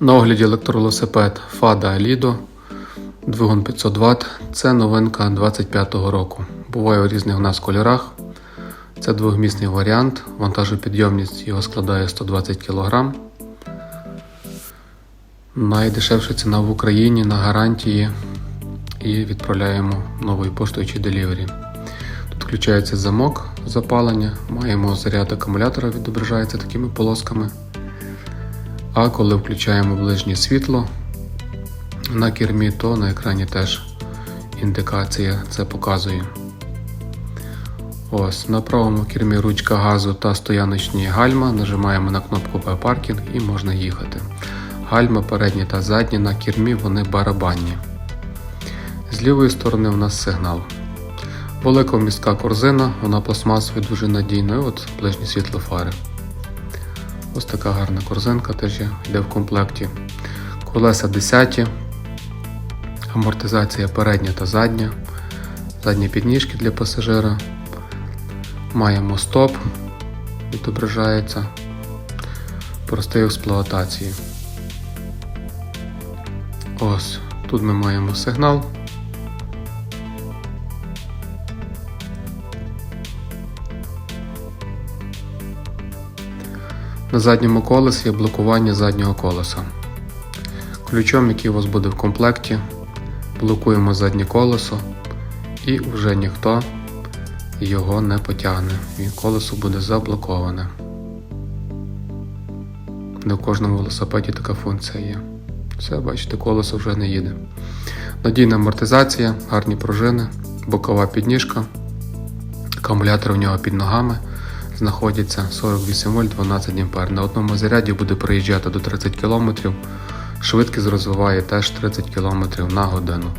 На огляді електровелосипед Fada Lido, двигун 500 Вт. Це новинка 25-го року. Буває у різних у нас кольорах. Це двохмісний варіант. Вантажопідйомність його складає 120 кг. Найдешевша ціна в Україні на гарантії і відправляємо новою поштою чи делівері. Тут включається замок запалення, маємо заряд акумулятора, відображається такими полосками. А коли включаємо ближнє світло на кермі, то на екрані теж індикація це показує. Ось на правому кермі ручка газу та стояночні гальма. Нажимаємо на кнопку P-Parking і можна їхати. Гальма передні та задні на кермі вони барабанні. З лівої сторони у нас сигнал. Велика містка корзина, вона пластмасова дуже надійна. І от ближнє світло фари. Ось така гарна корзинка теж йде в комплекті. Колеса 10, амортизація передня та задня, задні підніжки для пасажира. Маємо стоп, відображається, простий експлуатації. Ось, тут ми маємо сигнал. На задньому колесі є блокування заднього колеса. Ключом, який у вас буде в комплекті, блокуємо заднє колесо і вже ніхто його не потягне. І колесо буде заблоковане. Не в кожному велосипеді така функція є. Все, бачите, колесо вже не їде. Надійна амортизація, гарні пружини, бокова підніжка, акумулятор у нього під ногами знаходиться 48 вольт 12 ампер. На одному заряді буде проїжджати до 30 км. Швидкість розвиває теж 30 км на годину.